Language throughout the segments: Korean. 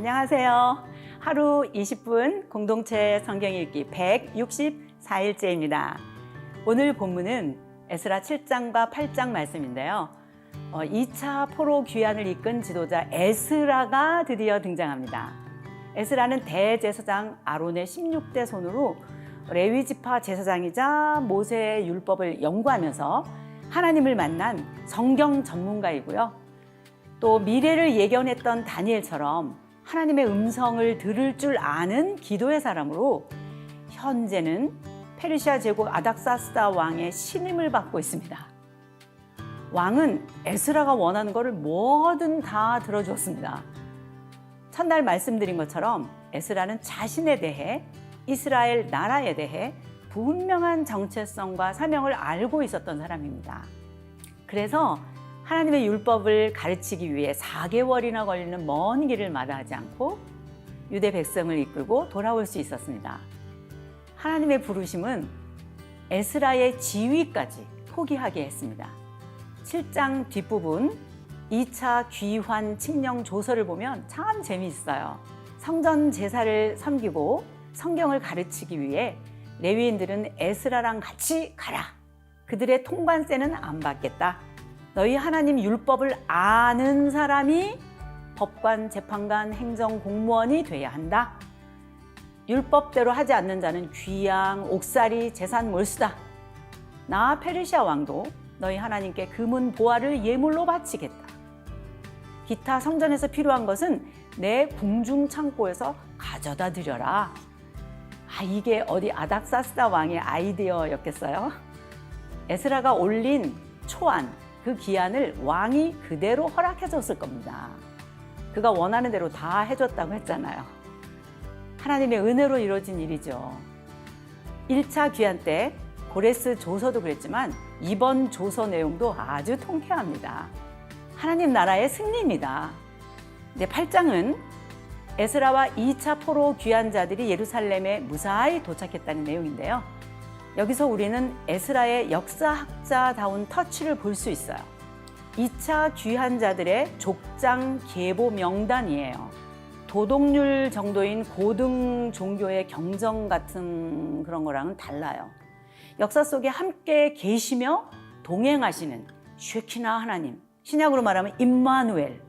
안녕하세요. 하루 20분 공동체 성경 읽기 164일째입니다. 오늘 본문은 에스라 7장과 8장 말씀인데요. 어, 2차 포로 귀환을 이끈 지도자 에스라가 드디어 등장합니다. 에스라는 대제사장 아론의 16대 손으로 레위 지파 제사장이자 모세의 율법을 연구하면서 하나님을 만난 성경 전문가이고요. 또 미래를 예견했던 다니엘처럼 하나님의 음성을 들을 줄 아는 기도의 사람으로 현재는 페르시아 제국 아닥사스다 왕의 신임을 받고 있습니다. 왕은 에스라가 원하는 것을 뭐든 다 들어주었습니다. 첫날 말씀드린 것처럼 에스라는 자신에 대해 이스라엘 나라에 대해 분명한 정체성과 사명을 알고 있었던 사람입니다. 그래서 하나님의 율법을 가르치기 위해 4개월이나 걸리는 먼 길을 마다하지 않고 유대 백성을 이끌고 돌아올 수 있었습니다. 하나님의 부르심은 에스라의 지위까지 포기하게 했습니다. 7장 뒷부분 2차 귀환 칙령 조서를 보면 참 재미있어요. 성전 제사를 섬기고 성경을 가르치기 위해 레위인들은 에스라랑 같이 가라. 그들의 통관세는 안 받겠다. 너희 하나님 율법을 아는 사람이 법관, 재판관, 행정 공무원이 돼야 한다. 율법대로 하지 않는 자는 귀양, 옥살이, 재산 몰수다. 나 페르시아 왕도 너희 하나님께 금은 보화를 예물로 바치겠다. 기타 성전에서 필요한 것은 내 궁중 창고에서 가져다 드려라. 아, 이게 어디 아닥사스다 왕의 아이디어였겠어요? 에스라가 올린 초안, 그 기한을 왕이 그대로 허락해 줬을 겁니다. 그가 원하는 대로 다 해줬다고 했잖아요. 하나님의 은혜로 이루어진 일이죠. 1차 귀한 때 고레스 조서도 그랬지만 이번 조서 내용도 아주 통쾌합니다. 하나님 나라의 승리입니다. 이제 8장은 에스라와 2차 포로 귀한 자들이 예루살렘에 무사히 도착했다는 내용인데요. 여기서 우리는 에스라의 역사학자다운 터치를 볼 수 있어요. 2차 귀한 자들의 족장 계보 명단이에요. 도덕률 정도인 고등 종교의 경정 같은 그런 거랑은 달라요. 역사 속에 함께 계시며 동행하시는 쉐키나 하나님, 신약으로 말하면 임마누엘,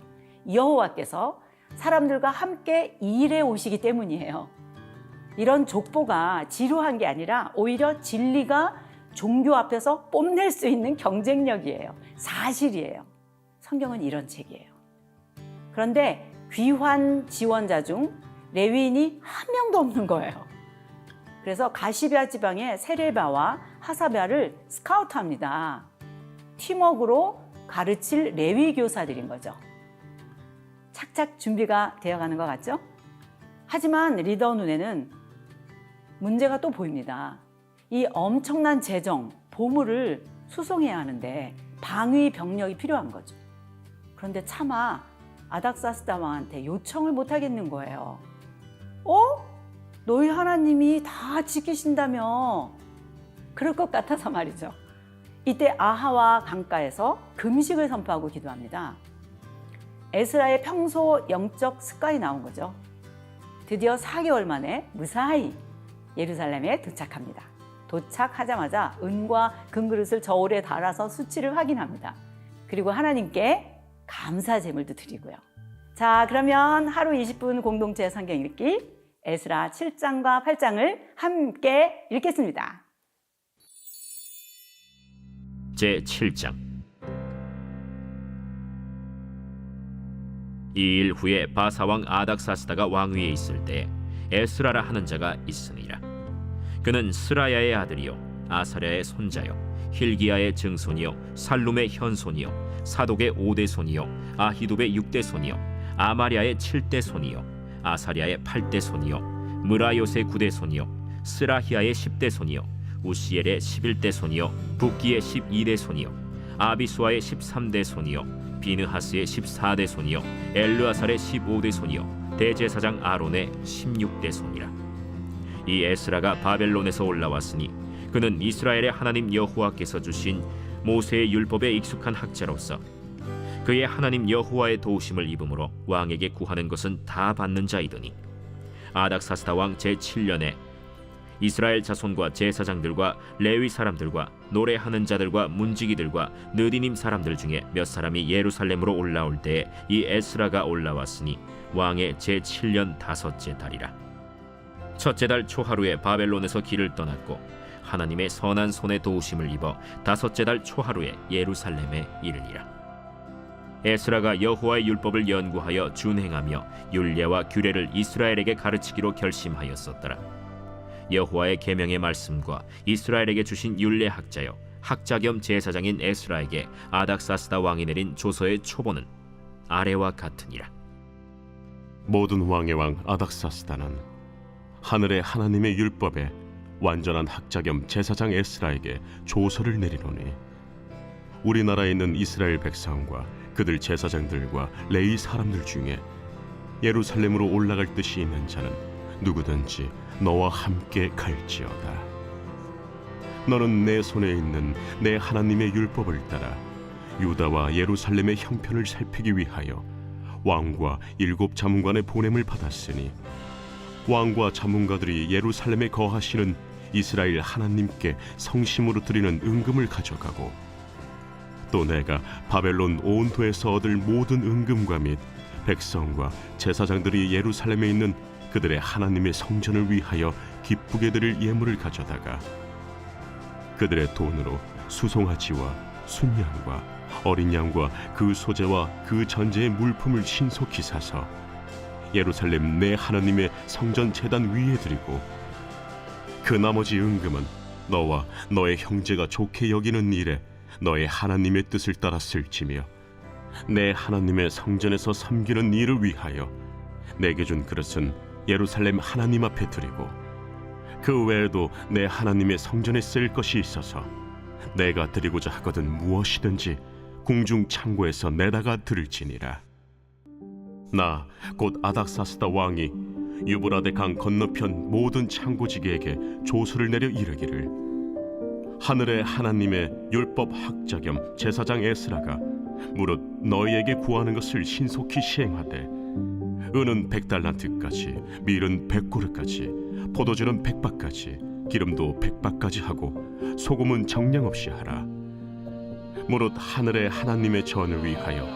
여호와께서 사람들과 함께 일해 오시기 때문이에요. 이런 족보가 지루한 게 아니라 오히려 진리가 종교 앞에서 뽐낼 수 있는 경쟁력이에요. 사실이에요. 성경은 이런 책이에요. 그런데 귀환 지원자 중 레위인이 한 명도 없는 거예요. 그래서 가시비아 지방의 세레바와 하사바를 스카우트합니다. 팀워크로 가르칠 레위 교사들인 거죠. 착착 준비가 되어가는 것 같죠? 하지만 리더 눈에는 문제가 또 보입니다. 이 엄청난 재정, 보물을 수송해야 하는데 방위 병력이 필요한 거죠. 그런데 차마 아닥사스다 왕한테 요청을 못 하겠는 거예요. 어? 너희 하나님이 다 지키신다며. 그럴 것 같아서 말이죠. 이때 아하와 강가에서 금식을 선포하고 기도합니다. 에스라의 평소 영적 습관이 나온 거죠. 드디어 4개월 만에 무사히 예루살렘에 도착합니다. 도착하자마자 은과 금그릇을 저울에 달아서 수치를 확인합니다. 그리고 하나님께 감사 제물도 드리고요. 자, 그러면 하루 20분 공동체 성경 읽기 에스라 7장과 8장을 함께 읽겠습니다. 제 7장 이 일 후에 바사왕 아닥사스다가 왕위에 있을 때 에스라라 하는 자가 있으니라 그는 스라야의 아들이요 아사랴의 손자요 힐기야의 증손이요 살룸의 현손이요 사독의 오대 손이요 아히둡의 육대 손이요 아마랴의 칠대 손이요 아사랴의 팔대 손이요 무라요의 구대 손이요 스라히야의 십대 손이요 우시엘의 십일대 손이요 북기의 십이대 손이요 아비수아의 십삼대 손이요 비느하스의 십사대 손이요 엘르아살의 십오대 손이요 대제사장 아론의 십육대 손이라 이 에스라가 바벨론에서 올라왔으니 그는 이스라엘의 하나님 여호와께서 주신 모세의 율법에 익숙한 학자로서 그의 하나님 여호와의 도우심을 입음으로 왕에게 구하는 것은 다 받는 자이더니 아닥사스다 왕 제 7년에 이스라엘 자손과 제사장들과 레위 사람들과 노래하는 자들과 문지기들과 느디님 사람들 중에 몇 사람이 예루살렘으로 올라올 때에 이 에스라가 올라왔으니 왕의 제 7년 다섯째 달이라 첫째 달 초하루에 바벨론에서 길을 떠났고 하나님의 선한 손에 도우심을 입어 다섯째 달 초하루에 예루살렘에 이르니라 에스라가 여호와의 율법을 연구하여 준행하며 율례와 규례를 이스라엘에게 가르치기로 결심하였었더라. 여호와의 계명의 말씀과 이스라엘에게 주신 율례 학자요 학자 겸 제사장인 에스라에게 아닥사스다 왕이 내린 조서의 초본은 아래와 같으니라. 모든 왕의 왕 아닥사스다는 하늘의 하나님의 율법에 완전한 학자 겸 제사장 에스라에게 조서를 내리노니 우리나라에 있는 이스라엘 백성과 그들 제사장들과 레이 사람들 중에 예루살렘으로 올라갈 뜻이 있는 자는 누구든지 너와 함께 갈지어다. 너는 내 손에 있는 내 하나님의 율법을 따라 유다와 예루살렘의 형편을 살피기 위하여 왕과 일곱 자문관의 보냄을 받았으니 왕과 자문가들이 예루살렘에 거하시는 이스라엘 하나님께 성심으로 드리는 은금을 가져가고 또 내가 바벨론 온 도에서 얻을 모든 은금과 및 백성과 제사장들이 예루살렘에 있는 그들의 하나님의 성전을 위하여 기쁘게 드릴 예물을 가져다가 그들의 돈으로 수송아지와 순양과 어린 양과 그 소재와 그 전제의 물품을 신속히 사서 예루살렘 내 하나님의 성전 제단 위에 드리고 그 나머지 은금은 너와 너의 형제가 좋게 여기는 일에 너의 하나님의 뜻을 따라 쓸지며 내 하나님의 성전에서 섬기는 일을 위하여 내게 준 그릇은 예루살렘 하나님 앞에 드리고 그 외에도 내 하나님의 성전에 쓸 것이 있어서 내가 드리고자 하거든 무엇이든지 궁중 창고에서 내다가 들을지니라 나 곧 아닥사스다 왕이 유브라데 강 건너편 모든 창고지기에게 조서를 내려 이르기를. 하늘의 하나님의 율법 학자 겸 제사장 에스라가 무릇 너희에게 구하는 것을 신속히 시행하되 은은 백달란트까지 밀은 백고르까지 포도주는 백박까지 기름도 백박까지 하고 소금은 정량 없이 하라. 무릇 하늘의 하나님의 전을 위하여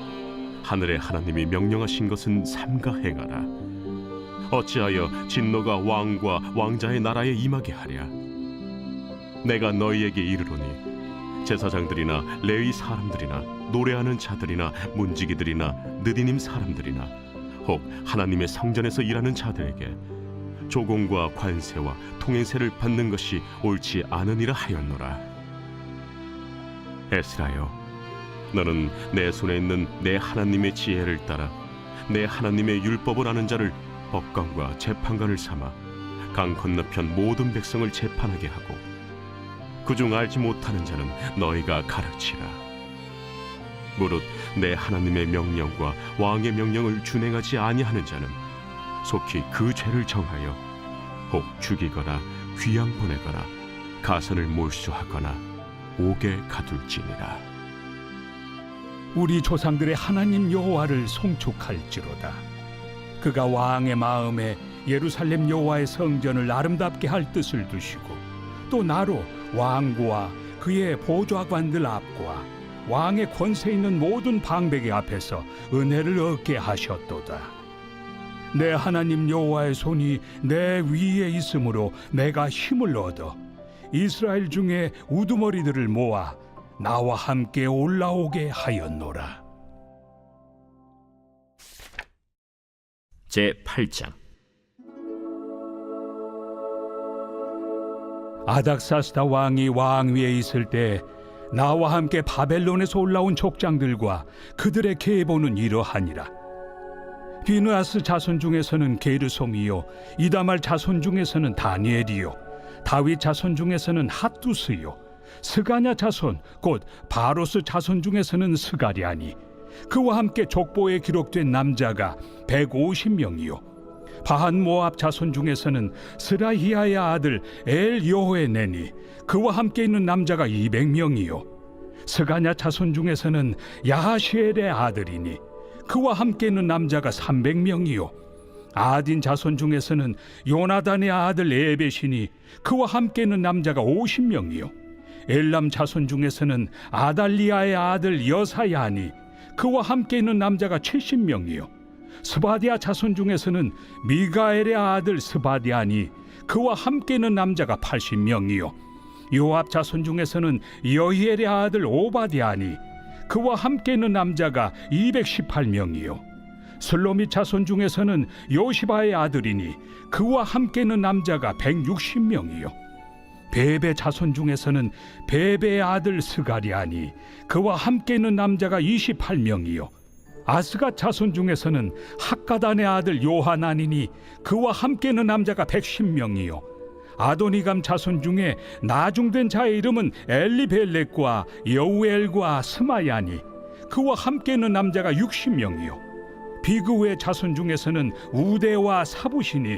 하늘의 하나님이 명령하신 것은 삼가 행하라. 어찌하여 진노가 왕과 왕자의 나라에 임하게 하랴? 내가 너희에게 이르노니 제사장들이나 레위 사람들이나 노래하는 자들이나 문지기들이나 느디님 사람들이나 혹 하나님의 성전에서 일하는 자들에게 조공과 관세와 통행세를 받는 것이 옳지 않으니라 하였노라. 에스라여 너는 내 손에 있는 내 하나님의 지혜를 따라 내 하나님의 율법을 아는 자를 법관과 재판관을 삼아 강 건너편 모든 백성을 재판하게 하고 그중 알지 못하는 자는 너희가 가르치라. 무릇 내 하나님의 명령과 왕의 명령을 준행하지 아니하는 자는 속히 그 죄를 정하여 혹 죽이거나 귀양 보내거나 가선을 몰수하거나 옥에 가둘지니라 우리 조상들의 하나님 여호와를 송축할지로다. 그가 왕의 마음에 예루살렘 여호와의 성전을 아름답게 할 뜻을 두시고 또 나로 왕과 그의 보좌관들 앞과 왕의 권세 있는 모든 방백의 앞에서 은혜를 얻게 하셨도다. 내 하나님 여호와의 손이 내 위에 있으므로 내가 힘을 얻어 이스라엘 중에 우두머리들을 모아 나와 함께 올라오게 하였노라. 제 8장 아닥사스다 왕이 왕위에 있을 때 나와 함께 바벨론에서 올라온 족장들과 그들의 계보는 이러하니라. 비누아스 자손 중에서는 게르솜이요 이다말 자손 중에서는 다니엘이요 다윗 자손 중에서는 핫두스요 스가냐 자손 곧 바로스 자손 중에서는 스가랴니. 그와 함께 족보에 기록된 남자가 150명이요. 바한 모압 자손 중에서는 스라히아의 아들 엘 여호에네니 그와 함께 있는 남자가 200명이요. 스가냐 자손 중에서는 야하시엘의 아들이니 그와 함께 있는 남자가 300명이요. 아딘 자손 중에서는 요나단의 아들 에벳이니 그와 함께 있는 남자가 50명이요 엘람 자손 중에서는 아달리아의 아들 여사야니 그와 함께 있는 남자가 70명이요. 스바디아 자손 중에서는 미가엘의 아들 스바디아니 그와 함께 있는 남자가 80명이요. 요압 자손 중에서는 여히엘의 아들 오바디아니 그와 함께 있는 남자가 218명이요. 슬로미 자손 중에서는 요시바의 아들이니 그와 함께 있는 남자가 160명이요 베베 자손 중에서는 베베의 아들 스가리아니 그와 함께 있는 남자가 28명이요. 아스가 자손 중에서는 학가단의 아들 요하나니니 그와 함께 있는 남자가 110명이요. 아도니감 자손 중에 나중된 자의 이름은 엘리벨렉과 여우엘과 스마야니 그와 함께 있는 남자가 60명이요. 비그의 자손 중에서는 우대와 사부시니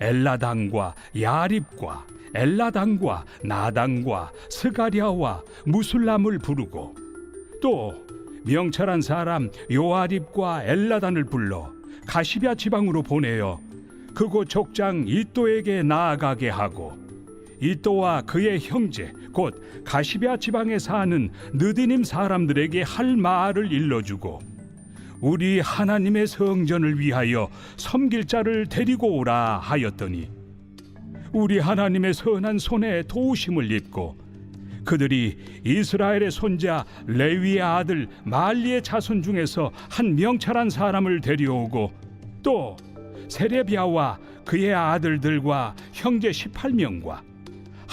엘라당과 야립과 엘라당과 나당과 스가랴와 무술람을 부르고 또 명철한 사람 요아립과 엘라단을 불러 가시비아 지방으로 보내어 그곳 족장 이또에게 나아가게 하고 이또와 그의 형제 곧 가시비아 지방에 사는 느디님 사람들에게 할 말을 일러주고 우리 하나님의 성전을 위하여 섬길 자를 데리고 오라 하였더니 우리 하나님의 선한 손에 도우심을 입고 그들이 이스라엘의 손자 레위의 아들 말리의 자손 중에서 한 명철한 사람을 데려오고 또 세레비아와 그의 아들들과 형제 18명과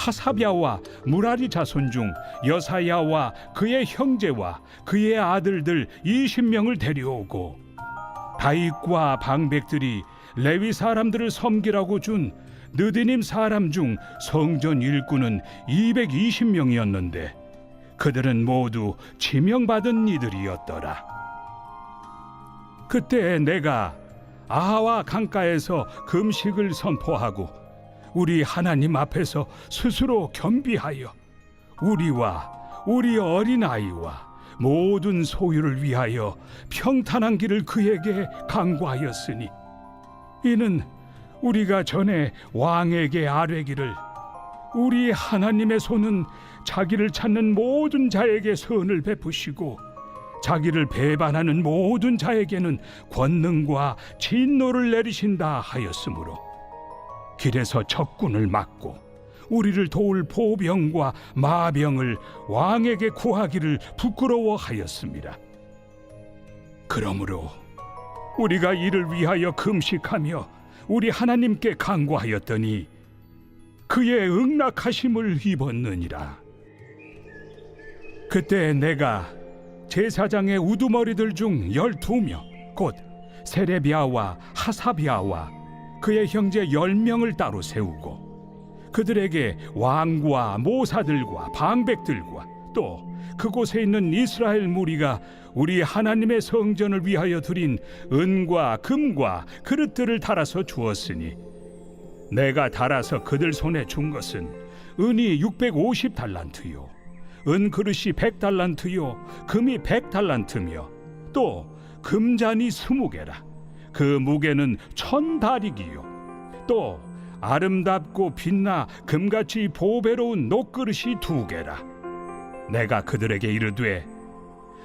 하사비아와 무라리 자손 중 여사야와 그의 형제와 그의 아들들 20명을 데려오고 다윗과 방백들이 레위 사람들을 섬기라고 준 느디님 사람 중 성전 일꾼은 220명이었는데 그들은 모두 지명받은 이들이었더라. 그때 내가 아하와 강가에서 금식을 선포하고 우리 하나님 앞에서 스스로 겸비하여 우리와 우리 어린 아이와 모든 소유를 위하여 평탄한 길을 그에게 강구하였으니 이는 우리가 전에 왕에게 아뢰기를 우리 하나님의 손은 자기를 찾는 모든 자에게 선을 베푸시고 자기를 배반하는 모든 자에게는 권능과 진노를 내리신다 하였으므로 길에서 적군을 막고 우리를 도울 보병과 마병을 왕에게 구하기를 부끄러워하였습니다. 그러므로 우리가 이를 위하여 금식하며 우리 하나님께 간구하였더니 그의 응낙하심을 입었느니라. 그때 내가 제사장의 우두머리들 중 열두 명, 곧 세레비아와 하사비아와 그의 형제 열 명을 따로 세우고 그들에게 왕과 모사들과 방백들과 또 그곳에 있는 이스라엘 무리가 우리 하나님의 성전을 위하여 드린 은과 금과 그릇들을 달아서 주었으니 내가 달아서 그들 손에 준 것은 은이 650 달란트요 은 그릇이 100 달란트요 금이 100 달란트며 또 금잔이 20개라 그 무게는 천 다리기요. 또 아름답고 빛나 금같이 보배로운 녹그릇이 두 개라. 내가 그들에게 이르되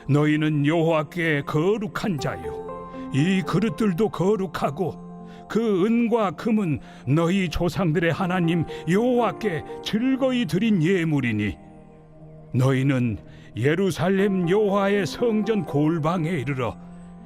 너희는 여호와께 거룩한 자요. 이 그릇들도 거룩하고 그 은과 금은 너희 조상들의 하나님 여호와께 즐거이 드린 예물이니 너희는 예루살렘 여호와의 성전 골방에 이르러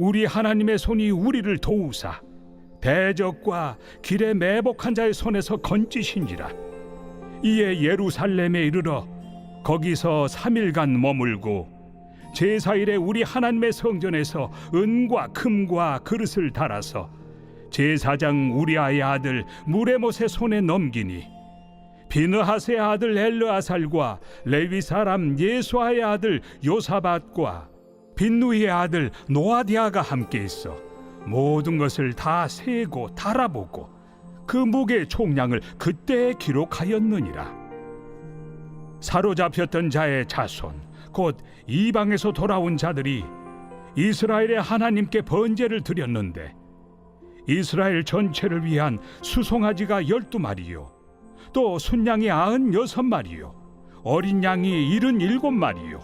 우리 하나님의 손이 우리를 도우사 대적과 길에 매복한 자의 손에서 건지신지라. 이에 예루살렘에 이르러 거기서 3일간 머물고 제사일에 우리 하나님의 성전에서 은과 금과 그릇을 달아서 제사장 우리아의 아들 무레못의 손에 넘기니 비느하스의 아들 엘르아살과 레위 사람 예수아의 아들 요사밭과 빈누이의 아들 노아디아가 함께 있어 모든 것을 다 세고 달아보고 그 무게 총량을 그때 기록하였느니라. 사로잡혔던 자의 자손 곧 이방에서 돌아온 자들이 이스라엘의 하나님께 번제를 드렸는데 이스라엘 전체를 위한 수송아지가 열두 마리요 또 순양이 아흔 여섯 마리요 어린 양이 일흔 일곱 마리요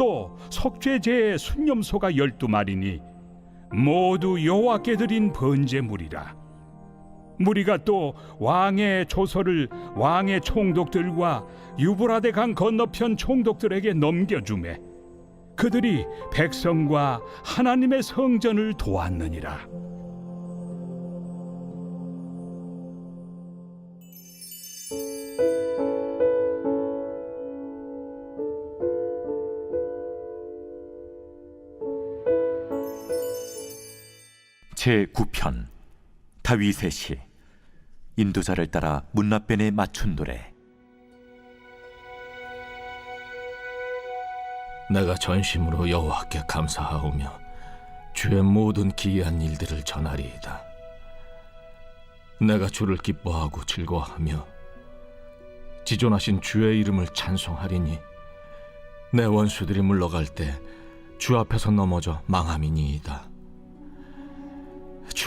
또 속죄제의 순념소가 열두 마리니 모두 여호와께 드린 번제물이라 무리가 또 왕의 조서를 왕의 총독들과 유브라데 강 건너편 총독들에게 넘겨주매 그들이 백성과 하나님의 성전을 도왔느니라. 제 9편 다윗의 시 인도자를 따라 문나변에 맞춘 노래 내가 전심으로 여호와께 감사하오며 주의 모든 기이한 일들을 전하리이다. 내가 주를 기뻐하고 즐거워하며 지존하신 주의 이름을 찬송하리니 내 원수들이 물러갈 때 주 앞에서 넘어져 망함이니이다.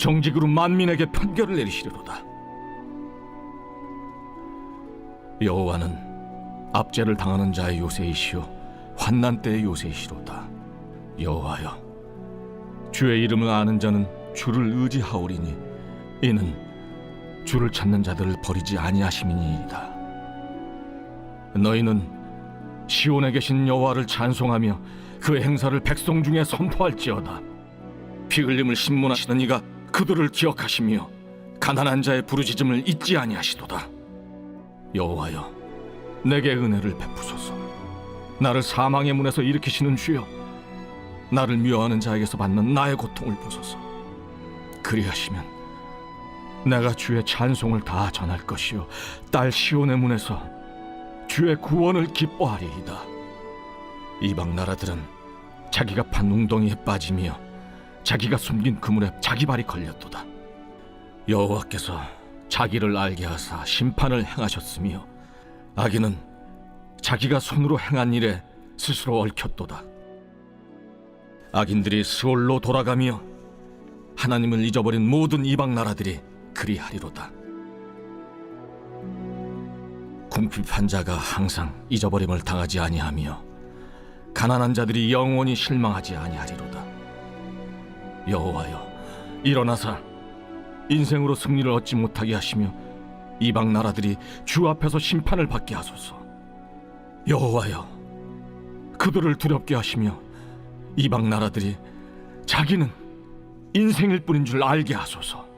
정직으로 만민에게 판결을 내리시리로다. 여호와는 압제를 당하는 자의 요새이시오 환난 때의 요새이시로다. 여호와여, 주의 이름을 아는 자는 주를 의지하오리니 이는 주를 찾는 자들을 버리지 아니하심이니이다. 너희는 시온에 계신 여호와를 찬송하며 그 행사를 백성 중에 선포할지어다. 피 흘림을 신문하시는 이가 그들을 기억하시며 가난한 자의 부르짖음을 잊지 아니하시도다. 여호와여, 내게 은혜를 베푸소서. 나를 사망의 문에서 일으키시는 주여, 나를 미워하는 자에게서 받는 나의 고통을 보소서. 그리하시면 내가 주의 찬송을 다 전할 것이요, 딸 시온의 문에서 주의 구원을 기뻐하리이다. 이방 나라들은 자기가 판 웅덩이에 빠지며 자기가 숨긴 그물에 자기 발이 걸렸도다. 여호와께서 자기를 알게 하사 심판을 행하셨으며 악인은 자기가 손으로 행한 일에 스스로 얽혔도다. 악인들이 스올로 돌아가며 하나님을 잊어버린 모든 이방 나라들이 그리하리로다. 궁핍한 자가 항상 잊어버림을 당하지 아니하며 가난한 자들이 영원히 실망하지 아니하리로다. 여호와여, 일어나사 인생으로 승리를 얻지 못하게 하시며 이방 나라들이 주 앞에서 심판을 받게 하소서. 여호와여, 그들을 두렵게 하시며 이방 나라들이 자기는 인생일 뿐인 줄 알게 하소서.